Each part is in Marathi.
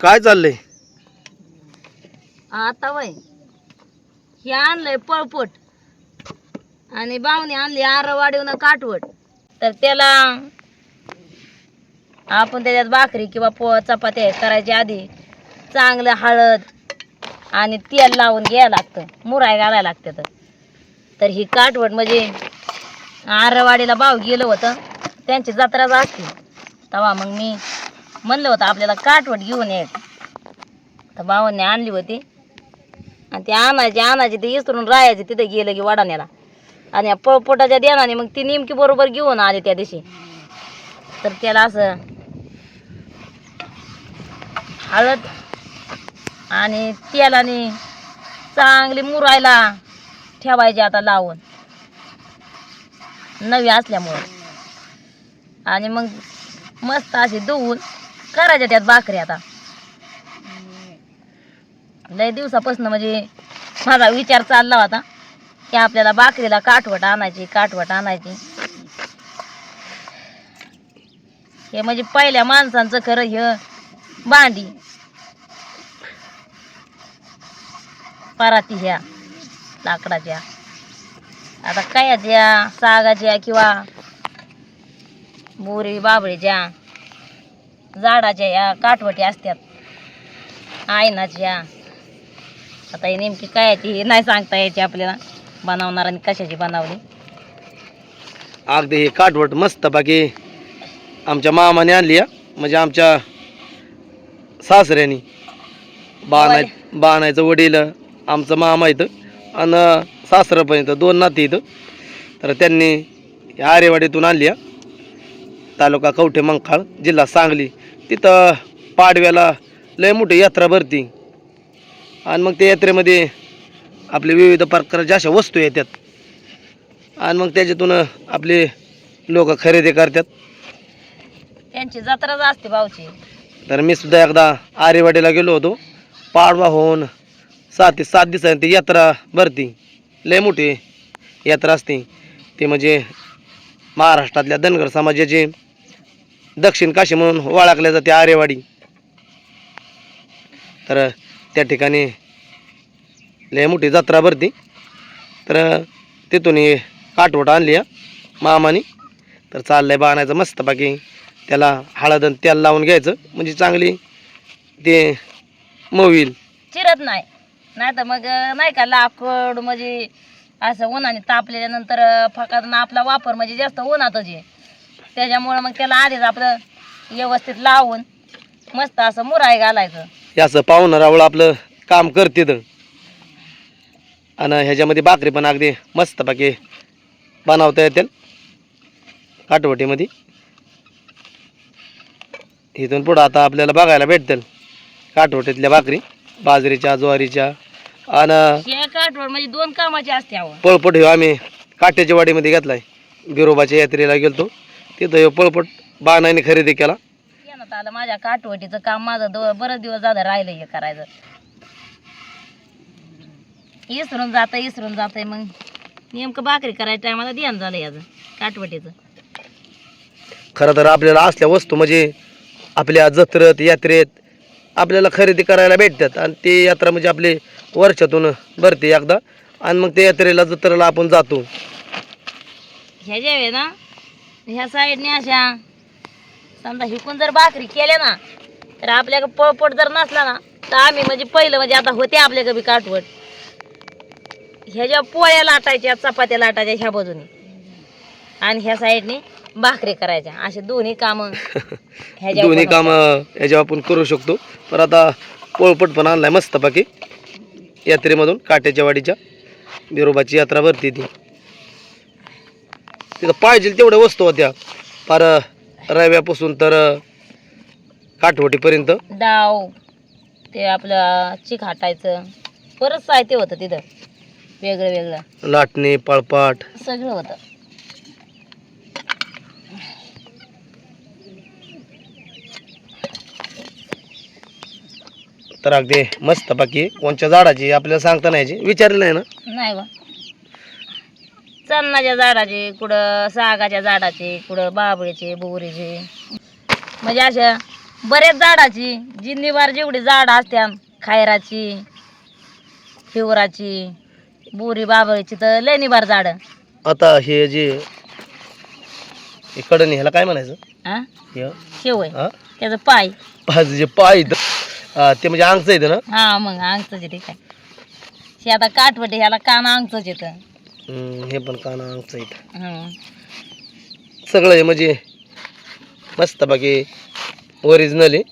काय चाललंय? आता वय. हे आणलंय पळपट. आणि बावने आणली आरवाडीवनं काटवट. तर त्याला आपण त्याच्यात भाकरी किंवा पो चपात्या करायच्या आधी चांगलं हळद आणि तेल लावून घ्यायला लागतं. मुराय घालायला लागतं तर. तर ही काटवट म्हणजे आरवाडीला भाव गेलं होतं. त्यांची जत्रा असते. तेव्हा मग मी म्हणलं होतं आपल्याला काटवट घेऊन येत तर भावांनी आणली होती. आणि ते आणायचे आणायचे ते इसरून राहायचे तिथे गेलं की वाडाण्याला. आणि पोटाच्या देणाने मग ती नेमकी बरोबर घेऊन आले त्या दिवशी. तर त्याला असं हळद आणि तेलाने चांगली मुरायला ठेवायची आता लावून. नवी असल्यामुळं. आणि मग मस्त अशी धुवून करायच्या त्यात भाकरी आता. लय दिवसापासून म्हणजे माझा विचार चालला होता की आपल्याला भाकरीला काठवट आणायची काठवट आणायची. हे म्हणजे पहिल्या माणसांचं खरं हे भांडी. पराती ह्या लाकडाच्या. आता कयाच्या सागाच्या किंवा बोरी बाबळीच्या. झाडाच्या या काठवटी असतात आयनाच्या आता ही नेमकी काय आहे ती नाही सांगता यायची आपल्याला. बनवणाऱ्याने कशाची बनवली. अगदी हे काठवट मस्त बाकी आमच्या मामाने आणली हा. म्हणजे आमच्या सासऱ्यानी. बाणाय बाणायचं वडील आमचं मामा इथं आणि सासरं पण इथं दोन नाती इथं. तर त्यांनी या आरेवाडीतून आणली हा. तालुका कवठे मंखाळ जिल्हा सांगली. तिथं पाडव्याला लय मोठी यात्रा भरती. आणि मग त्या यात्रेमध्ये आपले विविध प्रकारच्या अशा वस्तू येतात. आणि मग त्याच्यातून आपले लोक खरेदी करतात. त्यांची जत्राच असते भाऊची. तर मी सुद्धा एकदा आरेवाडीला गेलो होतो. पाडवा होऊन सात ते सात दिवसांनी ती यात्रा भरती. लय मोठी यात्रा असते. ते म्हणजे महाराष्ट्रातल्या धनगर समाजाचे दक्षिण काशी म्हणून ओळखल्या जाते आरेवाडी. तर त्या ठिकाणी लय मोठी जत्रा भरती. तर तिथून काठवट काटवट आणली मामानी. तर चाललंय बाणायचं मस्त बाकी त्याला हळद आणि तेल लावून घ्यायचं. म्हणजे चांगली ते मोवील. चिरत नाही. नाही तर मग नाही का लाकूड म्हणजे असं उन्हाने तापल्यानंतर अं, आपला वापर म्हणजे जास्त उन्हातच आहे. त्याच्यामुळं मग त्याला आधीच आपलं व्यवस्थित लावून मस्त असं मुराय घालायचं. हे असं पाहुणं रावळ आपलं काम करते आणि ह्याच्यामध्ये भाकरी पण अगदी मस्त बाकी बनवता येतील काटवटीमध्ये इथून पुढं आता आपल्याला बघायला भेटतील काटवटीतल्या भाकरी बाजरीच्या ज्वारीच्या आणि काठवड म्हणजे दोन कामाची असते अहो पळपट ह्यो आम्ही काट्याच्या वाडीमध्ये घेतलाय. बिरोबाच्या यात्रेला गेलतो. तिथं पळपट बाणाने खरेदी केला. येण्यात आलं माझ्या काठवटीचं काम माझं दो बरंच दिवस झालं राहिलं हे करायचं. इसरून जातं इसरून जातंय मग. नेमकं भाकरी करायच्या टायमाला ध्यान झालं याचं काठवटीचं. खरं तर आपल्याला असल्या वस्तू म्हणजे आपल्या जत्रेत यात्रेत आपल्याला खरेदी करायला भेटतात आणि ती यात्रा म्हणजे आपली वर्षातून भरते एकदा. आणि मग त्या यात्रेला जत्रेला आपण जातो. ह्या ज्या आहे ना ह्या साईडने अशा. समजा हिकून जर भाकरी केल्या ना तर आपल्याकडे पळपट जर नसला ना तर आम्ही म्हणजे पहिलं म्हणजे आता होते आपल्याकडे बी काठवट ह्या ज्या पोळ्या लाटायच्या चपात्या लाटायच्या ह्या बाजूने. आणि ह्या साईडने भाकरी करायच्या. असे दोन्ही कामं ह्याच्या दोन्ही कामं याच्यावर आपण करू शकतो. पण आता पोळपट पण आणलाय मस्त बाकी यात्रेमधून काट्याच्या वाडीच्या बिरोबाची यात्रा भरती ती. तिथं पाहिजे तेवढ्या वस्तू होत्या. फार रव्यापासून तर काठवटीपर्यंत. डाव ते आपलं चिक हाटायचं बरंच साहित्य होतं तिथं. वेगळं वेगळं. लाटणे पळपाट. सगळं होतं. तर अगदी मस्त बाकी कोणच्या झाडाची आपल्याला सांगता नाही. विचारलं नाही ना? नाही बा. चन्नाच्या झाडाचे कुठं सागाच्या झाडाचे कुठं बाबळीचे बोरीचे. म्हणजे अशा बरेच झाडाची जी निवार जेवढी झाडं असत्यात खायराची हिवराची बोरी बाबळीची तर लय निवार झाडं. आता हे जे हे कडणी ह्याला काय म्हणायचं? हा? हे शेवय हा त्याचं पाय. पाच जे पाय हा, ते म्हणजे अंगचं येतं ना? हा मग अंगच ठीक आहे हे आता काठवटे ह्याला कान अंगच येतं. हे पण काना येतं हं. सगळं हे म्हणजे मस्त बाकी ओरिजिनल आहे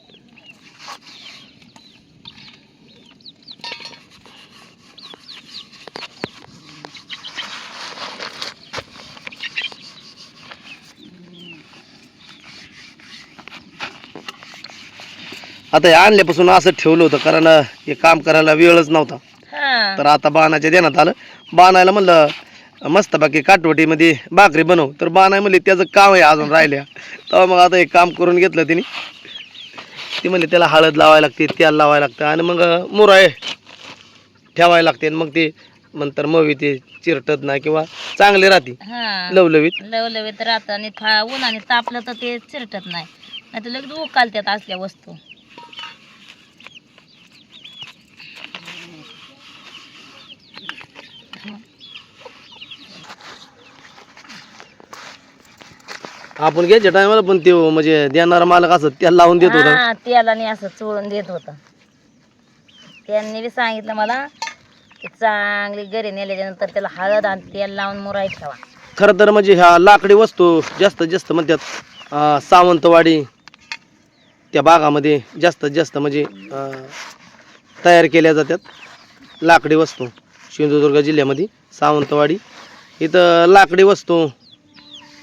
आता हे आणल्यापासून असं ठेवलं होतं कारण हे काम करायला वेळच नव्हता. हा. तर आता बाणाच्या देण्यात आलं. बाणायला म्हणलं मस्त बाकी काटवटीमध्ये भाकरी बनव. तर बाणाय म्हणले त्याचं काम आहे अजून राहिल्या. तेव्हा मग आता एक काम करून घेतलं तिने. ती म्हणले त्याला हळद लावायला लागते तेल लावायला लागतं आणि मग मुराय ठेवायला लागते आणि मग ते नंतर मवी ते चिरटत नाही किंवा चांगले राहते. लवलवीत. लवलवीत राहतं आणि उन्हाने तापलं तर ते चिरटत नाही. नाही तर लगेच उकालत्यात असल्या वस्तू. आपण घ्यायच्या टायमाला पण ते म्हणजे देणारा मालक असं त्याला लावून देत होता. हा तेलाने असं चोळून देत होता. त्यांनी बी सांगितलं मला की चांगली घरी नेल्याच्या नंतर त्याला हळद आणि तेल लावून मुराई ठेवा. खरं तर म्हणजे ह्या लाकडी वस्तू जास्तीत जास्त म्हणतात अं, सावंतवाडी त्या भागामध्ये जास्तीत जास्त म्हणजे अं, तयार केल्या जातात. लाकडी वस्तू सिंधुदुर्ग जिल्ह्यामध्ये सावंतवाडी. इथं लाकडी वस्तू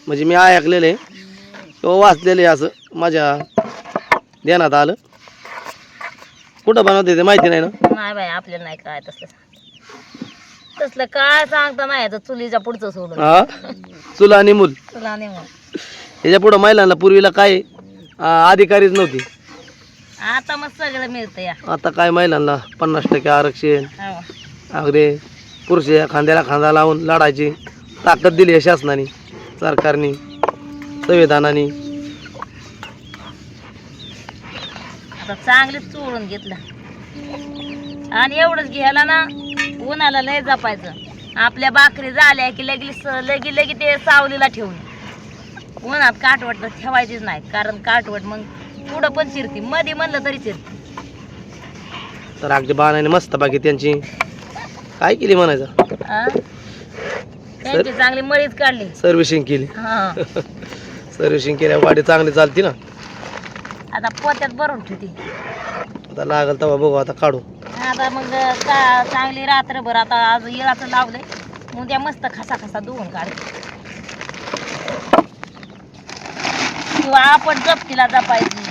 म्हणजे मी ऐकलेलं आहे. किंवा वाचलेलं आहे असं माझ्या ध्यानात आलं. कुठं बनवते ते माहिती नाही ना? नाही बाई आपल्याला नाही काय तसलं. तसलं काय सांगता नाही चुलीच्या पुढचं सोडून. हा? चुला आणि मूल. तुला नाही मग ह्याच्या पुढं महिलांना पूर्वीला काय अधिकारीच नव्हती. आता मग सगळं मिळतं या. आता काय महिलांना पन्नास टक्के आरक्षण हो. अगदी पुरुष या खांद्याला खांदा लावून लढायची ताकद दिली आहे शासनाने. सरकारने संविधानाने. आता चांगलीच चोळून घेतलं. आणि एवढंच घ्यायला ना उन्हाला लय जपायचं. आपल्या भाकरी झाल्या की लगेच लगी लगी ते सावलीला ठेवून. उन्हात काटवट तर ठेवायचीच नाही कारण काटवट मग पुढं पण चिरती मध्ये म्हणलं तरी चिरती तर अगदी बाणाने मस्त बाकी त्यांची. काय केली म्हणायचं? आ? त्यांची चांगली मळीच काढली. सर्व्हिसिंग केली. हा. सर्व्हिसिंग केल्या गाडी चांगली चालती ना. आता पोत्यात भरून ठेवती. आता लागल तेव्हा बघू आता काढू. आता मग का चांगली रात्रभर आता आज येळाचं लावलंय. उद्या मस्त खसा खसा धुवून काढते किंवा आपण जप्तीला जपायची.